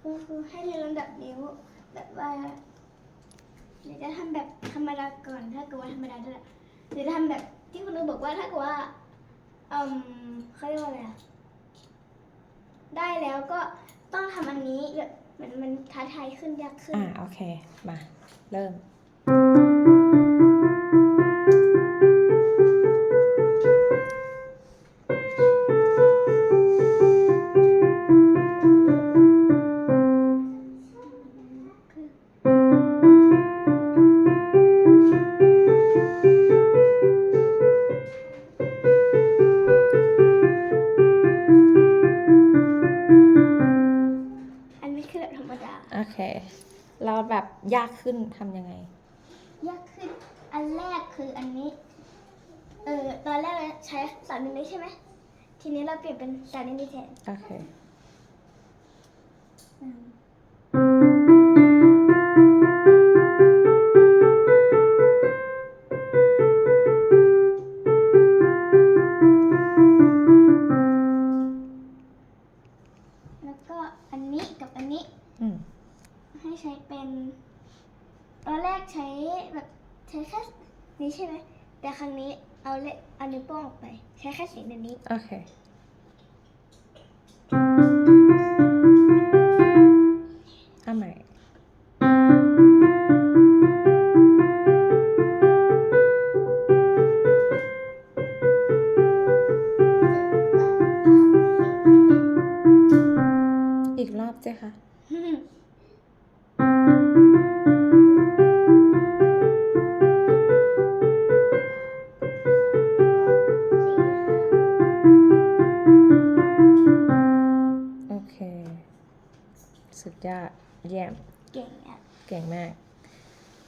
คุณครูให้เรียนลำดับนิ้ว แบบว่าเดี๋ยวจะทำแบบธรรมดาก่อนถ้าเกิดว่าธรรมดาได้ละเดี๋ยวจะทำแบบที่คุณครูบอกว่าถ้าเกิดว่าอืมเขาเรียกว่าอะไรอะได้แล้วก็ต้องทำอันนี้แบบเหมือนมันท้าทายขึ้นยากขึ้น อ่าโอเค มา เริ่ม โอเค เราแบบยากขึ้นทำยังไง ยากขึ้น อันแรกคืออันนี้ เออตอนแรกเราใช้สามนิ้วนี้ใช่ไหม ทีนี้เราเปลี่ยนเป็นสามนิ้วนี้แทน โอเคอืมแล้วก็อันนี้กับอันนี้ อืม ให้ใช้เป็นตอนแรกใช้แบบใช้แค่นี้ใช่ไหมแต่ครั้งนี้เอาเล็เอานิ้วโป้งออกไป ใช้แค่สีแบบนี้ โอเคเอาใหม่อีกรอบสิคะ ยอดเยี่ยม เก่งอะ เก่งมาก